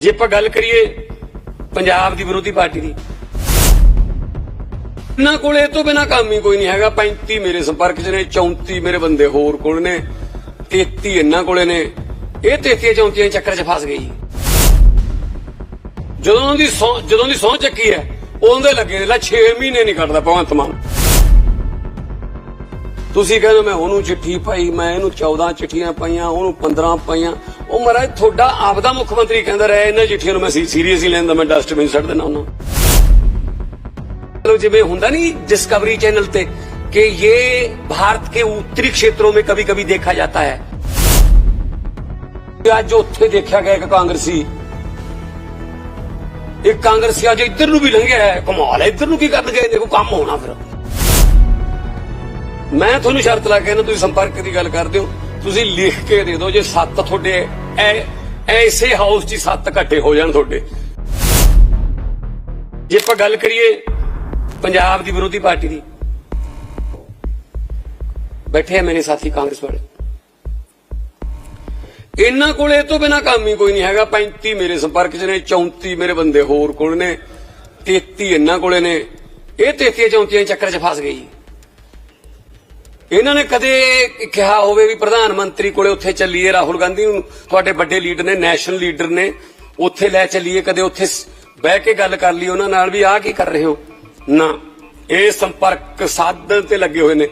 ਜੇ ਆਪਾਂ ਗੱਲ ਕਰੀਏ ਪੰਜਾਬ ਦੀ ਵਿਰੋਧੀ ਪਾਰਟੀ ਦੀ, ਇਹਨਾਂ ਕੋਲੇ ਇਹ ਤੋਂ ਬਿਨਾ ਕੰਮ ਹੀ ਕੋਈ ਨਹੀਂ ਹੈਗਾ। 35 ਮੇਰੇ ਸੰਪਰਕ 'ਚ ਨੇ 34 ਮੇਰੇ ਬੰਦੇ ਹੋਰ ਕੋਲ ਨੇ 33 ਇਹਨਾਂ ਕੋਲੇ ਨੇ। ਇਹ 33 34 ਚੱਕਰ 'ਚ ਫਸ ਗਈ। ਜਦੋਂ ਦੀ ਸਹੁੰ- ਜਦੋਂ ਦੀ ਸੌ ਚੱਕੀ ਹੈ, ਉਹਦੇ ਲੱਗੇ ਲੈ 6 ਮਹੀਨੇ ਨਹੀਂ ਕੱਢਦਾ ਭਗਵੰਤ ਮਾਨ। ਤੁਸੀਂ ਕਹਿੰਦੇ ਮੈਂ ਉਹਨੂੰ ਚਿੱਠੀ ਪਾਈ, ਮੈਂ ਇਹਨੂੰ 14 ਚਿੱਠੀਆਂ ਪਾਈਆਂ, ਉਹਨੂੰ 15 ਪਾਈਆਂ। ਉਹ ਮਹਾਰਾਜ, ਤੁਹਾਡਾ ਆਪਦਾ ਮੁੱਖ ਮੰਤਰੀ ਕਹਿੰਦਾ ਰਿਹਾ, ਇਹਨਾਂ ਚਿੱਠੀਆਂ ਨੂੰ ਮੈਂ ਸੀਰੀਅਸ ਲੈਂਦਾ ਮੈਂ ਡਸਟਬਿਨ ਸੱਟ ਦੇਣਾ ਉਹਨਾਂ ਜਿਵੇਂ ਹੁੰਦਾ ਨਹੀਂ ਡਿਸਕਵਰੀ ਚੈਨਲ ਤੇ ਕਿ ਇਹ ਭਾਰਤ ਕੇ ਉੱਤਰੀ ਖੇਤਰੋਂ ਮੇ ਕभी-ਕभी ਦੇਖਿਆ ਜਾਤਾ ਹੈ। ਅੱਜ ਉੱਥੇ ਦੇਖਿਆ ਗਿਆ ਇੱਕ ਕਾਂਗਰਸੀ। ਇੱਕ ਕਾਂਗਰਸੀ ਅੱਜ ਇੱਧਰ ਨੂੰ ਵੀ ਲੰਘਿਆ ਹੈ, ਕਮਾਲ ਹੈ, ਇੱਧਰ ਨੂੰ ਕੀ ਕਰਨ ਗਏ ਦੇਖੋ, ਕੰਮ ਹੋਣਾ ਫਿਰ। ਮੈਂ ਤੁਹਾਨੂੰ ਸ਼ਰਤ ਲਾ ਕੇ ਨਾ ਤੁਸੀਂ ਸੰਪਰਕ ਦੀ ਗੱਲ ਕਰਦੇ ਹੋ ਤੁਸੀਂ ਲਿਖ ਕੇ ਦੇ ਦਿਓ ਜੇ ਸੱਤ ਤੁਹਾਡੇ, ਐ- ਐਸੇ ਹਾਊਸ 'ਚ ਸੱਤ ਇਕੱਠੇ ਹੋ ਜਾਣ ਤੁਹਾਡੇ। ਜੇ ਆਪਾਂ ਗੱਲ ਕਰੀਏ ਪੰਜਾਬ ਦੀ ਵਿਰੋਧੀ ਪਾਰਟੀ ਦੀ, ਬੈਠੇ ਆ ਮੇਰੇ ਸਾਥੀ ਕਾਂਗਰਸ ਵਾਲੇ। ਇਹਨਾਂ ਕੋਲ ਇਹ ਤੋਂ ਬਿਨਾ ਕੰਮ ਹੀ ਕੋਈ ਨਹੀਂ ਹੈਗਾ। 35 ਮੇਰੇ ਸੰਪਰਕ 'ਚ ਨੇ 34 ਮੇਰੇ ਬੰਦੇ ਹੋਰ ਕੋਲ ਨੇ 33 ਇਹਨਾਂ ਕੋਲੇ ਨੇ। ਇਹ 33 34 ਦੇ ਚੱਕਰ 'ਚ ਫਸ ਗਈ ਇਹਨਾਂ ਨੇ ਕਦੇ ਕਿਹਾ ਹੋਵੇ ਵੀ ਪ੍ਰਧਾਨ ਮੰਤਰੀ ਕੋਲੇ ਉੱਥੇ ਚੱਲੀਏ, ਰਾਹੁਲ ਗਾਂਧੀ ਨੂੰ ਤੁਹਾਡੇ ਵੱਡੇ ਲੀਡਰ ਨੇ, ਨੈਸ਼ਨਲ ਲੀਡਰ ਨੇ, ਉੱਥੇ ਲੈ ਚੱਲੀਏ, ਕਦੇ ਉੱਥੇ ਬਹਿ ਕੇ ਗੱਲ ਕਰ ਲਈ ਉਹਨਾਂ ਨਾਲ ਵੀ ਆਹ ਕੀ ਕਰ ਰਹੇ ਹੋ? ਨਾ, ਇਹ ਸੰਪਰਕ ਸਾਧਨ ਤੇ ਲੱਗੇ ਹੋਏ ਨੇ।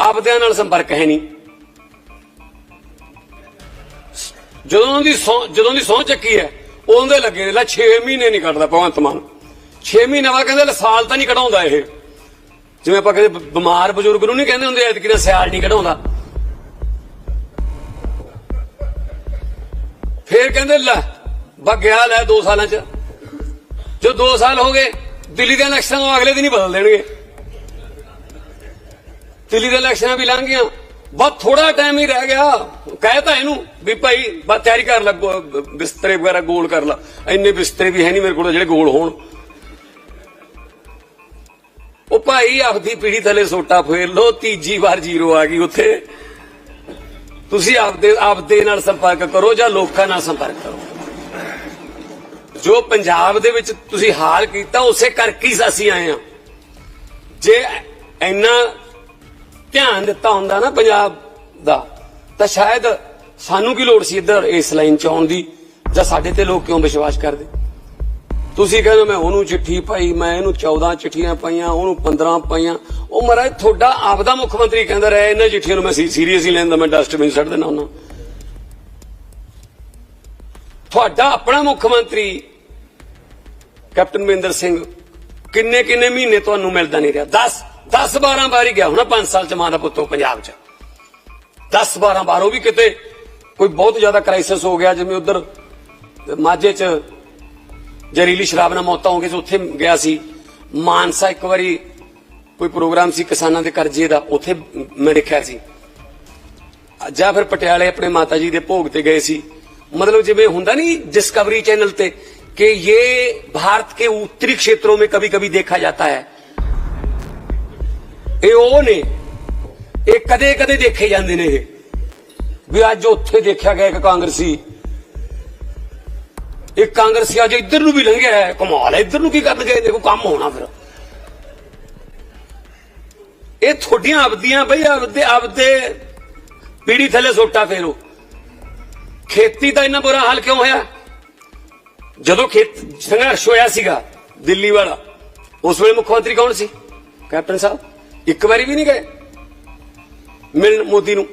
ਆਪਦਿਆਂ ਨਾਲ ਸੰਪਰਕ ਹੈ ਨਹੀਂ। ਜਦੋਂ ਦੀ ਸਹੁੰ- ਜਦੋਂ ਦੀ ਸੌ ਚੱਕੀ ਹੈ, ਉਹਦੇ ਲੱਗੇ ਨੇ, ਲੈ 6 ਮਹੀਨੇ ਨਹੀਂ ਕੱਢਦਾ ਭਗਵੰਤ ਮਾਨ। 6 ਮਹੀਨੇ ਬਾਅਦ ਕਹਿੰਦੇ, ਲੈ ਸਾਲ ਤਾਂ ਨਹੀਂ ਕਢਾਉਂਦਾ ਇਹ। ਜਿਵੇਂ ਆਪਾਂ ਕਹਿੰਦੇ ਬਿਮਾਰ ਬਜ਼ੁਰਗ ਨੂੰ ਨਹੀਂ ਕਹਿੰਦੇ ਹੁੰਦੇ ਐਤਕੀ ਦਾ ਸਿਆਲ ਨਹੀਂ ਕਢਾਉਂਦਾ। ਫੇਰ ਕਹਿੰਦੇ, ਲੈ ਬਗਿਆ ਲੈ 2 ਸਾਲਾਂ ਚ। ਜੋ 2 ਸਾਲ ਹੋ ਗਏ, ਦਿੱਲੀ ਦੇ ਇਲੈਕਸ਼ਨਾਂ ਨੂੰ ਅਗਲੇ ਦਿਨ ਹੀ ਬਦਲ ਦੇਣਗੇ। ਦਿੱਲੀ ਦੇ ਇਲੈਕਸ਼ਨਾਂ ਵੀ ਲੰਘ ਗਈਆਂ ਬਹੁਤ ਥੋੜਾ ਟਾਈਮ ਹੀ ਰਹਿ ਗਿਆ। ਕਹਿਤਾ ਇਹਨੂੰ ਵੀ ਭਾਈ ਬਸ ਤਿਆਰੀ ਕਰ ਲੈ ਬਿਸਤਰੇ ਵਗੈਰਾ ਗੋਲ ਕਰ ਲੈ। ਇੰਨੇ ਬਿਸਤਰੇ ਵੀ ਹੈ ਨਹੀਂ ਮੇਰੇ ਕੋਲ ਜਿਹੜੇ ਗੋਲ ਹੋਣ। ਭਾਈ ਆਪਦੀ ਪੀੜੀ ਥੱਲੇ ਸੋਟਾ ਫੇਰ ਲੋ ਤੀਜੀ ਵਾਰ ਜ਼ੀਰੋ ਆ ਗਈ ਉੱਥੇ। ਤੁਸੀਂ ਆਪਦੇ ਆਪਦੇ ਨਾਲ ਸੰਪਰਕ ਕਰੋ ਜਾਂ ਲੋਕਾਂ ਨਾਲ ਸੰਪਰਕ ਕਰੋ। ਜੋ ਪੰਜਾਬ ਦੇ ਵਿੱਚ ਤੁਸੀਂ ਹਾਲ ਕੀਤਾ, ਉਸੇ ਕਰਕੇ ਹੀ ਅਸੀਂ ਆਏ ਆ ਜੇ ਇੰਨਾ ਧਿਆਨ ਦਿੱਤਾ ਹੁੰਦਾ ਨਾ ਪੰਜਾਬ ਦਾ, ਤਾਂ ਸ਼ਾਇਦ ਸਾਨੂੰ ਕੀ ਲੋੜ ਸੀ ਇੱਧਰ ਇਸ ਲਾਈਨ ਚ ਆਉਣ ਦੀ? ਜਾਂ ਸਾਡੇ ਤੇ ਲੋਕ ਕਿਉਂ ਵਿਸ਼ਵਾਸ ਕਰਦੇ? ਤੁਸੀਂ ਕਹਿੰਦੇ ਮੈਂ ਉਹਨੂੰ ਚਿੱਠੀ ਪਾਈ, ਮੈਂ ਇਹਨੂੰ 14 ਚਿੱਠੀਆਂ ਪਾਈਆਂ, ਉਹਨੂੰ 15 ਪਾਈਆਂ। ਉਹ ਮਹਾਰਾਜ, ਤੁਹਾਡਾ ਆਪਦਾ ਮੁੱਖ ਮੰਤਰੀ ਕਹਿੰਦਾ ਰਿਹਾ, ਇਹਨਾਂ ਚਿੱਠੀਆਂ ਨੂੰ ਮੈਂ ਸੀਰੀਅਸਲੀ ਲੈਂਦਾ ਮੈਂ ਡਸਟਬਿਨ ਸੱਟ ਦੇਣਾ ਉਹਨਾਂ ਤੁਹਾਡਾ ਆਪਣਾ ਮੁੱਖ ਮੰਤਰੀ, ਕੈਪਟਨ ਮਹਿੰਦਰ ਸਿੰਘ, ਕਿੰਨੇ ਕਿੰਨੇ ਮਹੀਨੇ ਤੁਹਾਨੂੰ ਮਿਲਦਾ ਨਹੀਂ ਰਿਹਾ? 10 10 12 ਵਾਰੀ ਗਿਆ ਹੋਣਾ 5 ਸਾਲ ਚ ਮਾਂ ਦਾ ਪੁੱਤੋਂ ਪੰਜਾਬ ਚ। 10 12 ਵਾਰ, ਉਹ ਵੀ ਕਿਤੇ ਕੋਈ ਬਹੁਤ ਜ਼ਿਆਦਾ ਕ੍ਰਾਈਸਿਸ ਹੋ ਗਿਆ, ਜਿਵੇਂ ਉਧਰ ਮਾਝੇ ਚ ਜ਼ਹਿਰੀਲੀ ਸ਼ਰਾਬ ਨਾਲ ਮੌਤਾਂ ਹੋ ਗਈਆਂ ਸੀ ਉੱਥੇ ਗਿਆ ਸੀ ਮਾਨਸਾ ਇੱਕ ਵਾਰੀ ਕੋਈ ਪ੍ਰੋਗਰਾਮ ਸੀ ਕਿਸਾਨਾਂ ਦੇ ਕਰਜ਼ੇ ਦਾ ਉੱਥੇ ਮੈਂ ਦੇਖਿਆ ਸੀ ਜਾਂ ਫਿਰ ਪਟਿਆਲੇ ਆਪਣੇ ਮਾਤਾ ਜੀ ਦੇ ਭੋਗ ਤੇ ਗਏ ਸੀ मतलब ਜਿਵੇਂ ਹੁੰਦਾ ਨਹੀਂ डिस्कवरी चैनल ਤੇ कि ये भारत के उत्तरी क्षेत्रों में कभी कभी देखा जाता है ਇਹ ਉਹ ਨੇ ਇਹ ਕਦੇ ਕਦੇ ਦੇਖੇ ਜਾਂਦੇ ਨੇ ਇਹ ਵੀ ਅੱਜ ਉੱਥੇ ਦੇਖਿਆ ਗਿਆ ਇੱਕ ਕਾਂਗਰਸੀ ਇੱਕ ਕਾਂਗਰਸੀ ਇੱਧਰ ਨੂੰ ਵੀ ਲੰਘਿਆ ਹੈ, ਕਮਾਲ ਹੈ। ਇੱਧਰ ਨੂੰ ਕੀ ਕਰਨ ਗਏ? ਦੇਖੋ, ਕੰਮ ਹੋਣਾ ਫਿਰ। ਇਹ ਤੁਹਾਡੀਆਂ ਆਪਦੀਆਂ ਬਈ, ਆਪਦੇ ਆਪਦੇ ਪੀੜੀ ਥੱਲੇ ਸੋਟਾ ਫੇਰੋ। ਖੇਤੀ ਦਾ ਇੰਨਾ ਬੁਰਾ ਹਾਲ ਕਿਉਂ ਹੋਇਆ? ਜਦੋਂ ਖੇਤ ਸੰਘਰਸ਼ ਹੋਇਆ ਸੀਗਾ, ਦਿੱਲੀ ਵਾਲਾ, ਉਸ ਵੇਲੇ ਮੁੱਖ ਮੰਤਰੀ ਕੌਣ ਸੀ? ਕੈਪਟਨ ਸਾਹਿਬ। ਇੱਕ ਵਾਰੀ ਵੀ ਨਹੀਂ ਗਏ। ਮਿਲਣ ਮੋਦੀ ਨੂੰ।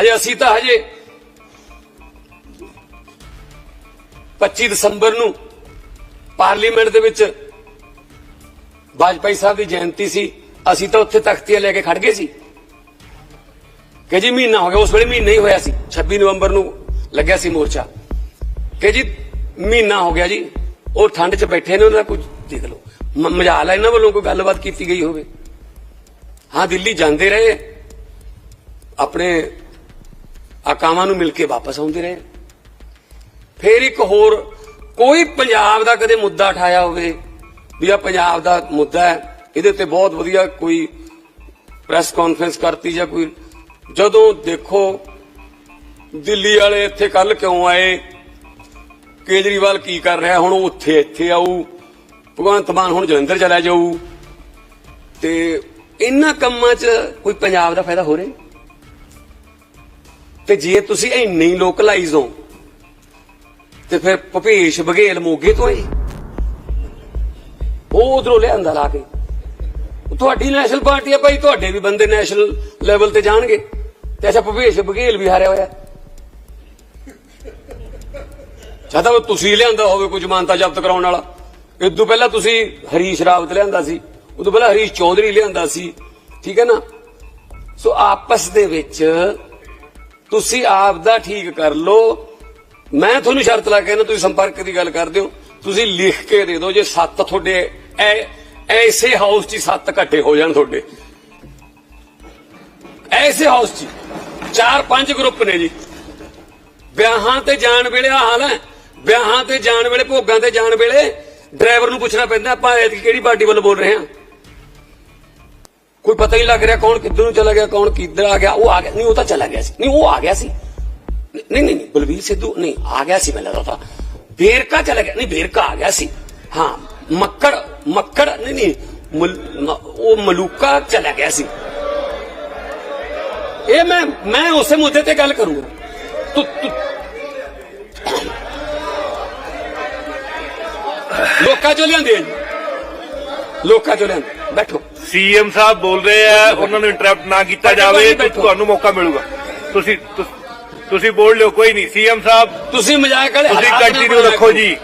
ਹਜੇ ਅਸੀਂ ਤਾਂ ਹਜੇ 25 ਦਸੰਬਰ ਨੂੰ ਪਾਰਲੀਮੈਂਟ ਦੇ ਵਿੱਚ ਵਾਜਪਾਈ ਸਾਹਿਬ ਦੀ ਜਯੰਤੀ ਸੀ। ਅਸੀਂ ਤਾਂ ਉੱਥੇ ਤਖਤੀਆਂ ਲੈ ਕੇ ਖੜ ਗਏ ਸੀ। ਕਿ ਜੀ ਮਹੀਨਾ ਹੋ ਗਿਆ, ਉਸ ਵੇਲੇ ਮਹੀਨਾ ਹੀ ਹੋਇਆ ਸੀ। 26 ਨਵੰਬਰ ਨੂੰ ਲੱਗਿਆ ਸੀ ਮੋਰਚਾ। ਕਿ ਜੀ ਮਹੀਨਾ ਹੋ ਗਿਆ ਜੀ, ਉਹ ਠੰਡ 'ਚ ਬੈਠੇ ਨੇ, ਉਹਨਾਂ ਦਾ ਕੁਝ ਦੇਖ ਲਓ। ਮ- ਮਜਾਲ ਹੈ ਇਹਨਾਂ ਵੱਲੋਂ ਕੋਈ ਗੱਲਬਾਤ ਕੀਤੀ ਗਈ ਹੋਵੇ। ਹਾਂ, ਦਿੱਲੀ ਜਾਂਦੇ ਰਹੇ। ਆਪਣੇ ਆਕਾਵਾਂ ਨੂੰ ਮਿਲ ਕੇ ਵਾਪਸ ਆਉਂਦੇ ਰਹੇ। ਫਿਰ ਇੱਕ ਹੋਰ, ਕੋਈ ਪੰਜਾਬ ਦਾ ਕਦੇ ਮੁੱਦਾ ਉਠਾਇਆ ਹੋਵੇ, ਵੀ ਆ ਪੰਜਾਬ ਦਾ ਮੁੱਦਾ ਹੈ, ਇਹਦੇ ਤੇ ਬਹੁਤ ਵਧੀਆ ਕੋਈ ਪ੍ਰੈਸ ਕਾਨਫਰੰਸ ਕਰਤੀ ਜਾਂ ਕੋਈ, ਜਦੋਂ ਦੇਖੋ ਦਿੱਲੀ ਵਾਲੇ ਇੱਥੇ ਕੱਲ ਕਿਉਂ ਆਏ, ਕੇਜਰੀਵਾਲ ਕੀ ਕਰ ਰਿਹਾ, ਹੁਣ ਉੱਥੇ, ਇੱਥੇ ਆਊ, ਭਗਵੰਤ ਮਾਨ ਹੁਣ ਜਲੰਧਰ ਚਲਾ ਜਾਊ, ਤੇ ਇਹਨਾਂ ਕੰਮਾਂ 'ਚ ਕੋਈ ਪੰਜਾਬ ਦਾ ਫਾਇਦਾ ਹੋ ਰਿਹਾ? ਤੇ ਜੇ ਤੁਸੀਂ ਇੰਨੇ ਹੀ ਲੋਕਲਾਈਜ਼ ਹੋ ਤੇ ਫਿਰ ਭਪੇਸ਼ ਬਘੇਲ ਮੋਗੇ ਤੋਂ ਆਏ ਉਹ ਉਧਰੋਂ ਲਿਆਂਦਾ ਲਾ ਕੇ। ਤੁਹਾਡੀ ਨੈਸ਼ਨਲ ਪਾਰਟੀ ਆ ਭਾਈ, ਤੁਹਾਡੇ ਵੀ ਬੰਦੇ ਨੈਸ਼ਨਲ ਲੈਵਲ ਤੇ ਜਾਣਗੇ। ਤੇ ਅੱਛਾ, ਭਪੇਸ਼ ਬਘੇਲ ਵੀ ਹਾਰਿਆ ਹੋਇਆ। ਚਾਹਤਾ ਉਹ ਤੁਸੀਂ ਲਿਆਂਦਾ ਹੋਵੇ ਕੋਈ ਜ਼ਮਾਨਤਾ ਜ਼ਬਤ ਕਰਾਉਣ ਵਾਲਾ। ਇਦੋਂ ਪਹਿਲਾਂ ਤੁਸੀਂ ਹਰੀਸ਼ ਰਾਵਤ ਲਿਆਂਦਾ ਸੀ। ਉਦੋਂ ਪਹਿਲਾਂ ਹਰੀਸ਼ ਚੌਧਰੀ ਲਿਆਂਦਾ ਸੀ। ਠੀਕ ਹੈ ਨਾ? ਸੋ ਆਪਸ ਦੇ ਵਿੱਚ ਤੁਸੀਂ ਆਪ ਦਾ ਠੀਕ ਕਰ ਲਓ। ਮੈਂ ਤੁਹਾਨੂੰ ਸ਼ਰਤ ਲਾ ਕੇ ਨਾ ਤੁਸੀਂ ਸੰਪਰਕ ਦੀ ਗੱਲ ਕਰਦੇ ਹੋ। ਤੁਸੀਂ ਲਿਖ ਕੇ ਦੇ ਦਿਓ, ਜੇ ਸੱਤ ਤੁਹਾਡੇ, ਐ- ਐਸੇ ਹਾਊਸ 'ਚ ਸੱਤ ਇਕੱਠੇ ਹੋ ਜਾਣ ਤੁਹਾਡੇ। ਐਸੇ ਹਾਊਸ 'ਚ ਚਾਰ ਪੰਜ ਗਰੁੱਪ ਨੇ ਜੀ। ਵਿਆਹਾਂ ਤੇ ਜਾਣ ਵੇਲੇ ਆ ਹਾਲ ਹੈ। ਵਿਆਹਾਂ ਤੇ ਜਾਣ ਵੇਲੇ, ਭੋਗਾਂ ਤੇ ਜਾਣ ਵੇਲੇ ਡਰਾਈਵਰ ਨੂੰ ਪੁੱਛਣਾ ਪੈਂਦਾ, ਆਪਾਂ ਐਤਕੀ ਕਿਹੜੀ ਪਾਰਟੀ ਵੱਲੋਂ ਬੋਲ ਰਹੇ ਹਾਂ? ਕੋਈ ਪਤਾ ਹੀ ਲੱਗ ਰਿਹਾ ਕੌਣ ਕਿੱਧਰ ਨੂੰ ਚਲਾ ਗਿਆ, ਕੌਣ ਕਿੱਧਰ ਆ ਗਿਆ, ਉਹ ਆ ਗਿਆ। ਨਹੀਂ, ਉਹ ਤਾਂ ਚਲਾ ਗਿਆ ਸੀ। ਨਹੀਂ, ਉਹ ਆ ਗਿਆ ਸੀ। ਨਹੀਂ ਨਹੀਂ ਨਹੀਂ ਬਲਵੀਰ ਸਿੱਧੂ ਨਹੀਂ ਆ ਗਿਆ ਸੀ ਮੈਨੂੰ ਲੱਗਦਾ। ਤਾਂ ਵੇਰਕਾ ਚਲਾ ਗਿਆ ਨਹੀਂ ਵੇਰਕਾ ਆ ਗਿਆ ਸੀ। ਹਾਂ ਮੱਕੜ ਮੱਕੜ ਨਹੀਂ ਨਹੀਂ ਮਲ- ਮ- ਉਹ ਮਲੂਕਾ ਚਲਾ ਗਿਆ ਸੀ। ਇਹ ਮੈਂ ਮੈਂ ਉਸੇ ਮੁੱਦੇ ਤੇ ਗੱਲ ਕਰੂੰਗਾ। ਤੂੰ ਲੋਕਾਂ ਚੋਂ ਲਿਆਂਦੇ ਲੋਕਾਂ ਚੋਂ ਲਿਆਂਦੇ। ਬੈਠੋ। ਸੀਐਮ ਸਾਹਿਬ ਬੋਲ ਰਹੇ ਆ ਉਹਨਾਂ ਨੂੰ ਇੰਟਰਰਪਟ ਨਾ ਕੀਤਾ ਜਾਵੇ ਤੁਹਾਨੂੰ ਮੌਕਾ ਮਿਲੂਗਾ। ਤੁਸੀਂ ਤੁਸ- ਬੋਲ ਲਿਓ ਕੋਈ ਨਹੀਂ। ਸੀਐਮ ਸਾਹਿਬ ਤੁਸੀਂ ਮਜ਼ਾਕ ਵਾਲੇ ਤੁਸੀਂ ਕੰਟੀਨਿਊ ਰੱਖੋ ਜੀ।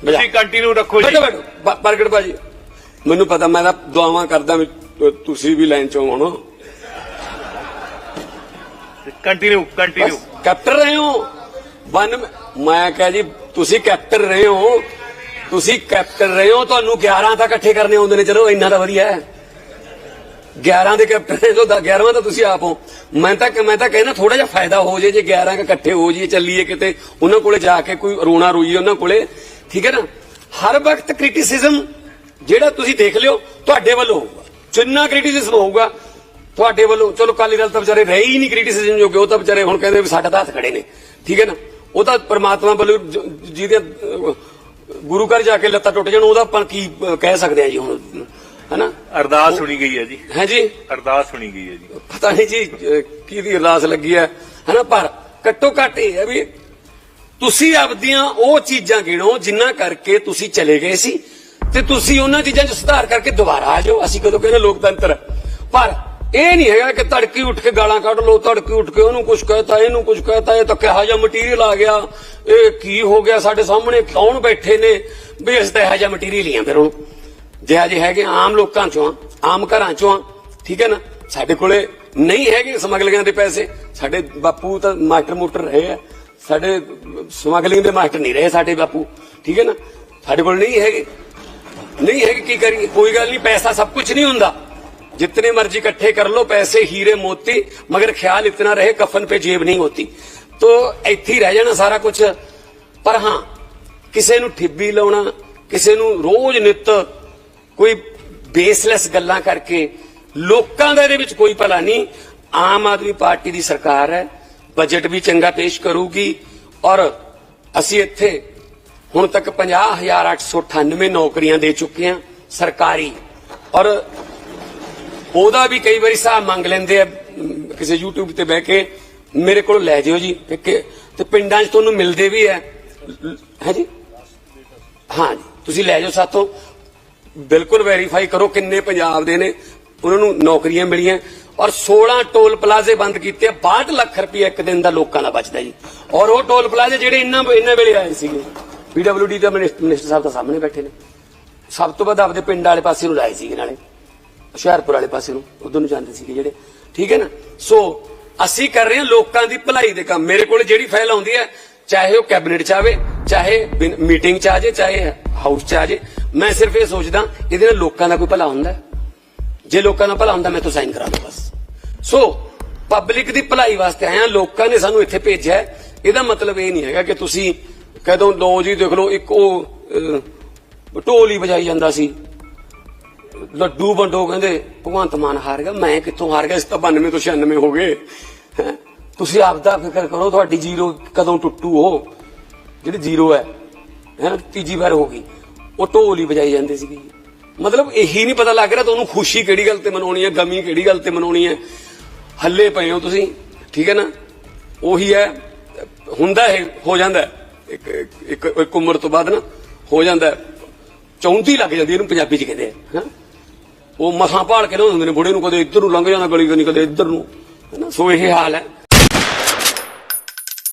ਤੁਸੀਂ ਕੰਟੀਨਿਊ ਰੱਖੋ ਜੀ। ਬੈਠੋ ਪ੍ਰਗਟ ਭਾਜੀ ਮੈਨੂੰ ਪਤਾ ਮੈਂ ਤਾਂ ਦੁਆਵਾਂ ਕਰਦਾ ਤੁਸੀਂ ਵੀ ਲਾਈਨ ਚੋਂ ਹੋਣਾ ਕੰਟੀਨਿਊ ਕੰਟੀਨਿਊ ਕੈਪਟਨ ਰਹੇ ਹੋ। ਵਨ ਮੈਂ ਕਹਾਂ ਜੀ ਤੁਸੀਂ ਕੈਪਟਨ ਰਹੇ ਹੋ। ਤੁਸੀਂ ਕੈਪਟਨ ਰਹੇ ਹੋ ਤੁਹਾਨੂੰ 11 ਤਾਂ ਇਕੱਠੇ ਕਰਨੇ ਆਉਂਦੇ ਨੇ। ਚਲੋ ਇੰਨਾ ਤਾਂ ਵਧੀਆ ਹੈ। 11 ਦੇ ਕੈਪਟਨ ਨੇ ਜੋ 11ਵਾਂ ਤਾਂ ਤੁਸੀਂ ਆਪ ਹੋ, ਮੈਂ ਤਾਂ ਮੈਂ ਤਾਂ ਕਹਿੰਦਾ ਥੋੜਾ ਜਿਹਾ ਫਾਇਦਾ ਹੋ ਜੇ ਜੇ 11 ਇਕੱਠੇ ਹੋ ਜਾਈਏ, ਚੱਲੀਏ ਕਿਤੇ, ਉਹਨਾਂ ਕੋਲੇ ਜਾ ਕੇ ਕੋਈ ਰੋਣਾ ਰੋਈਏ ਉਹਨਾਂ ਕੋਲੇ, ਠੀਕ ਹੈ ਨਾ? ਹਰ ਵਕਤ ਕ੍ਰਿਟਿਸਿਜ਼ਮ ਜਿਹੜਾ ਤੁਸੀਂ ਦੇਖ ਲਿਓ, ਤੁਹਾਡੇ ਵੱਲੋਂ ਹੋਊਗਾ। ਜਿੰਨਾ ਕ੍ਰਿਟਿਸਿਜ਼ਮ ਹੋਊਗਾ, ਤੁਹਾਡੇ ਵੱਲੋਂ, ਚਲੋ ਕਾਲੀ ਦਲ ਤਾਂ ਵਿਚਾਰੇ ਰਹੇ ਹੀ ਨਹੀਂ ਕ੍ਰਿਟਿਸਿਜ਼ਮ ਜੋਗੇ, ਉਹ ਤਾਂ ਵਿਚਾਰੇ ਹੁਣ ਕਹਿੰਦੇ ਵੀ ਸਾਡਾ ਤਾਂ ਹੱਥ ਖੜੇ ਨੇ, ਠੀਕ ਹੈ ਨਾ? ਉਹ ਤਾਂ ਪਰਮਾਤਮਾ ਵੱਲੋਂ ਜਿਹਦੇ ਗੁਰੂ ਘਰ ਜਾ ਕੇ ਲੱਤਾਂ ਟੁੱਟ ਜਾਣ, ਉਹਦਾ ਆਪਾਂ ਕੀ ਕਹਿ ਸਕਦੇ ਆ ਜੀ ਹੁਣ? ਹੈਨਾ? ਅਰਦਾਸ ਸੁਣੀ ਗਈ ਹੈ ਜੀ। ਹੈ ਜੀ? ਅਰਦਾਸ ਸੁਣੀ ਗਈ ਹੈ ਜੀ। ਪਤਾ ਨਹੀਂ ਜੀ ਕਿਹਦੀ ਅਰਦਾਸ ਲੱਗੀ ਹੈ ਹੈਨਾ? ਪਰ ਘੱਟੋ ਘੱਟ ਇਹ ਹੈ ਵੀ ਤੁਸੀਂ ਆਪਦੀਆਂ ਉਹ ਚੀਜ਼ਾਂ ਗਿਣੋ ਜਿੰਨਾ ਕਰਕੇ ਤੁਸੀਂ ਚਲੇ ਗਏ ਸੀ ਤੇ ਤੁਸੀਂ ਉਹਨਾਂ ਚੀਜ਼ਾਂ 'ਚ ਸੁਧਾਰ ਕਰਕੇ ਦੁਬਾਰਾ ਆ ਜਾਓ। ਅਸੀਂ ਕਦੋਂ ਕਹਿੰਦੇ ਲੋਕਤੰਤਰ। ਪਰ ਇਹ ਨਹੀਂ ਹੈਗਾ ਕਿ ਤੜਕੀ ਉੱਠ ਕੇ ਗਾਲਾਂ ਕੱਢ ਲਓ ਤੜਕੀ ਉੱਠ ਕੇ ਉਹਨੂੰ ਕੁਝ ਕਹਤਾ ਇਹਨੂੰ ਕੁਝ ਕਹਤਾ ਇਹ ਤਾਂ ਕਿਹਾ ਜਿਹਾ ਮਟੀਰੀਅਲ ਆ ਗਿਆ। ਇਹ ਕੀ ਹੋ ਗਿਆ ਸਾਡੇ ਸਾਹਮਣੇ? ਕੌਣ ਬੈਠੇ ਨੇ? ਵੀ ਇਸ ਤਾਂ ਇਹੋ ਜਿਹਾ ਮਟੀਰੀਅਲ ਹੀ ਆ ਫਿਰ ਹੁਣ। ਜੇ ਅਜੇ ਹੈਗੇ ਆਮ ਲੋਕਾਂ ਚੋਂ ਆ, ਆਮ ਘਰਾਂ ਚੋਂ ਆ, ਠੀਕ ਹੈ ਨਾ ਸਾਡੇ ਕੋਲੇ ਨਹੀਂ ਹੈਗੇ ਸਮਗਲਿੰਗਾਂ ਦੇ ਪੈਸੇ ਸਾਡੇ ਬਾਪੂ ਤਾਂ ਮਾਸਟਰ ਮੋਟਰ ਰਹੇ ਆ ਸਾਡੇ ਸਮਗਲਿੰਗ ਦੇ ਮਾਸਟਰ ਨਹੀਂ ਰਹੇ ਸਾਡੇ ਬਾਪੂ ਠੀਕ ਹੈ ਨਾ ਸਾਡੇ ਕੋਲ ਨਹੀਂ ਹੈਗੇ ਨਹੀਂ ਹੈਗੇ ਕੀ ਕਰੀਏ ਕੋਈ ਗੱਲ ਨਹੀਂ ਪੈਸਾ ਸਭ ਕੁਝ ਨਹੀਂ ਹੁੰਦਾ जितने मर्जी इकट्ठे कर लो पैसे हीरे मोती मगर ख्याल इतना रहे कफन पे जेब नहीं होती तो ਇੱਥੇ ਹੀ ਰਹਿ ਜਾਣਾ ਸਾਰਾ ਕੁਝ ਪਰ ਹਾਂ ਕਿਸੇ ਨੂੰ ਠਿੱਬੀ ਲਾਉਣਾ ਕਿਸੇ ਨੂੰ ਰੋਜ਼ ਨਿਤ ਕੋਈ ਬੇਸਲੈਸ ਗੱਲਾਂ ਕਰਕੇ ਲੋਕਾਂ ਦਾ ਇਹਦੇ ਵਿੱਚ ਕੋਈ ਭਲਾ ਨਹੀਂ। ਆਮ ਆਦਮੀ ਪਾਰਟੀ ਦੀ ਸਰਕਾਰ ਹੈ ਬਜਟ ਵੀ ਚੰਗਾ ਪੇਸ਼ ਕਰੂਗੀ ਔਰ ਅਸੀਂ ਇੱਥੇ ਹੁਣ ਤੱਕ 50898 ਨੌਕਰੀਆਂ ਦੇ ਚੁੱਕੇ ਹਾਂ ਸਰਕਾਰੀ। ਔਰ ਉਹਦਾ ਵੀ ਕਈ ਵਾਰੀ ਹਿਸਾਬ ਮੰਗ ਲੈਂਦੇ ਆ, ਕਿਸੇ YouTube ਤੇ ਬਹਿ ਕੇ ਮੇਰੇ ਕੋਲ ਲੈ ਜਿਓ ਜੀ ਤੇ ਕਿ- ਤੇ ਪਿੰਡਾਂ 'ਚ ਤੁਹਾਨੂੰ ਮਿਲਦੇ ਵੀ ਹੈ। ਹੈ ਜੀ? ਹਾਂ ਜੀ, ਤੁਸੀਂ ਲੈ ਜਾਓ ਸਾਥੋਂ। ਬਿਲਕੁਲ ਵੈਰੀਫਾਈ ਕਰੋ ਕਿੰਨੇ ਪੰਜਾਬ ਦੇ ਨੇ। ਉਹਨਾਂ ਨੂੰ ਨੌਕਰੀਆਂ ਮਿਲੀਆਂ। ਔਰ 16 ਟੋਲ ਪਲਾਜ਼ੇ ਬੰਦ ਕੀਤੇ। ਆ 62 ਲੱਖ ਰੁਪਏ ਇੱਕ ਦਿਨ ਦਾ ਲੋਕਾਂ ਦਾ ਬਚਦਾ ਜੀ। ਔਰ ਉਹ ਟੋਲ ਪਲਾਜ਼ੇ ਜਿਹੜੇ ਇੰਨਾ ਇੰਨਾ ਵੇਲੇ ਆਏ ਸੀਗੇ। ਪੀਡਬਲਯੂਡੀ ਦੇ ਮਿਨਿਸਟਰ ਸਾਹਿਬ ਤਾਂ ਸਾਹਮਣੇ ਬੈਠੇ ਨੇ। ਸਭ ਤੋਂ ਵੱਧ ਆਪਦੇ ਪਿੰਡ ਵਾਲੇ ਪਾਸੇ ਨੂੰ ਲਾਏ ਸੀਗੇ ਨਾਲੇ। ਹੁਸ਼ਿਆਰਪੁਰ ਵਾਲੇ ਪਾਸੇ ਨੂੰ। ਉਧਰ ਨੂੰ ਜਾਂਦੇ ਸੀਗੇ ਜਿਹੜੇ। ਠੀਕ ਹੈ ਨਾ? ਸੋ, ਅਸੀਂ ਕਰ ਰਹੇ ਹਾਂ ਲੋਕਾਂ ਦੀ ਭਲਾਈ ਦੇ ਕੰਮ। ਮੇਰੇ ਕੋਲ ਜਿਹੜੀ ਫਾਈਲ ਆਉਂਦੀ ਹੈ, ਚਾਹੇ ਉਹ ਕੈਬਨਿਟ ਚ ਆਵੇ, ਚਾਹੇ ਮੀਟਿੰਗ ਚ ਆ ਜਾਏ, ਚਾਹੇ ਹਾਊਸ ਚ ਆ ਜਾਏ ਮੈਂ ਸਿਰਫ ਇਹ ਸੋਚਦਾ ਇਹਦੇ ਨਾਲ ਲੋਕਾਂ ਦਾ ਕੋਈ ਭਲਾ ਹੁੰਦਾ ਜੇ ਲੋਕਾਂ ਦਾ ਭਲਾ ਹੁੰਦਾ ਮੈਂ ਤਾਂ ਸਾਈਨ ਕਰਾ ਦਾਂ ਬਸ। ਸੋ ਪਬਲਿਕ ਦੀ ਭਲਾਈ ਵਾਸਤੇ ਆਇਆ ਲੋਕਾਂ ਨੇ ਸਾਨੂੰ ਇੱਥੇ ਭੇਜਿਆ ਇਹਦਾ ਮਤਲਬ ਇਹ ਨਹੀਂ ਹੈਗਾ ਕਿ ਤੁਸੀਂ ਕਦੋਂ ਲੋ ਜੀ ਦੇਖ ਲਓ ਇੱਕ ਉਹ ਅਹ, ਢੋਲ ਹੀ ਵਜਾਈ ਜਾਂਦਾ ਸੀ। ਲੱਡੂ ਵੰਡੋ ਕਹਿੰਦੇ ਭਗਵੰਤ ਮਾਨ ਹਾਰ ਗਿਆ ਮੈਂ ਕਿੱਥੋਂ ਹਾਰ ਗਿਆ ਇਸ ਤਾਂ 92 ਤੋਂ 96 ਹੋ ਗਏ। ਹੈਂ। ਤੁਸੀਂ ਆਪ ਦਾ ਫਿਕਰ ਕਰੋ ਤੁਹਾਡੀ ਜ਼ੀਰੋ ਕਦੋਂ ਟੁੱਟੂ ਉਹ? ਜਿਹੜੀ ਜ਼ੀਰੋ ਹੈ ਹੈ ਤੀਜੀ ਵਾਰ ਹੋ ਗਈ। ਉਹ ਢੋਲ ਹੀ ਵਜਾਈ ਜਾਂਦੇ ਸੀਗੇ। ਮਤਲਬ ਇਹੀ ਨਹੀਂ ਪਤਾ ਲੱਗ ਰਿਹਾ ਤੁਹਾਨੂੰ ਖੁਸ਼ੀ ਕਿਹੜੀ ਗੱਲ ਤੇ ਮਨਾਉਣੀ ਹੈ, ਗਮੀ ਕਿਹੜੀ ਗੱਲ ਤੇ ਮਨਾਉਣੀ ਹੈ। ਹੱਲੇ ਪਏ ਹੋ ਤੁਸੀਂ, ਠੀਕ ਹੈ ਨਾ? ਉਹੀ ਹੈ, ਹੁੰਦਾ ਇਹ, ਹੋ ਜਾਂਦਾ ਇੱਕ ਇੱਕ ਇੱਕ ਉਮਰ ਤੋਂ ਬਾਅਦ ਨਾ, ਹੋ ਜਾਂਦਾ ਹੈ। ਚੌਂਤੀ ਲੱਗ ਜਾਂਦੀ ਇਹਨੂੰ ਪੰਜਾਬੀ ਚ ਕਹਿੰਦੇ ਆ, ਹੈਂ। ਉਹ ਮਸਾਂ ਭਾਲ ਕੇ ਲਿਆਉਂਦੇ ਹੁੰਦੇ ਨੇ ਬੁੜੇ ਨੂੰ, ਕਦੇ ਇੱਧਰ ਨੂੰ ਲੰਘ ਜਾਂਦਾ ਗਲੀ ਕਨੀ ਕਦੇ ਇੱਧਰ ਨੂੰ ਹੈਨਾ ਸੋ ਇਹ ਹਾਲ ਹੈ।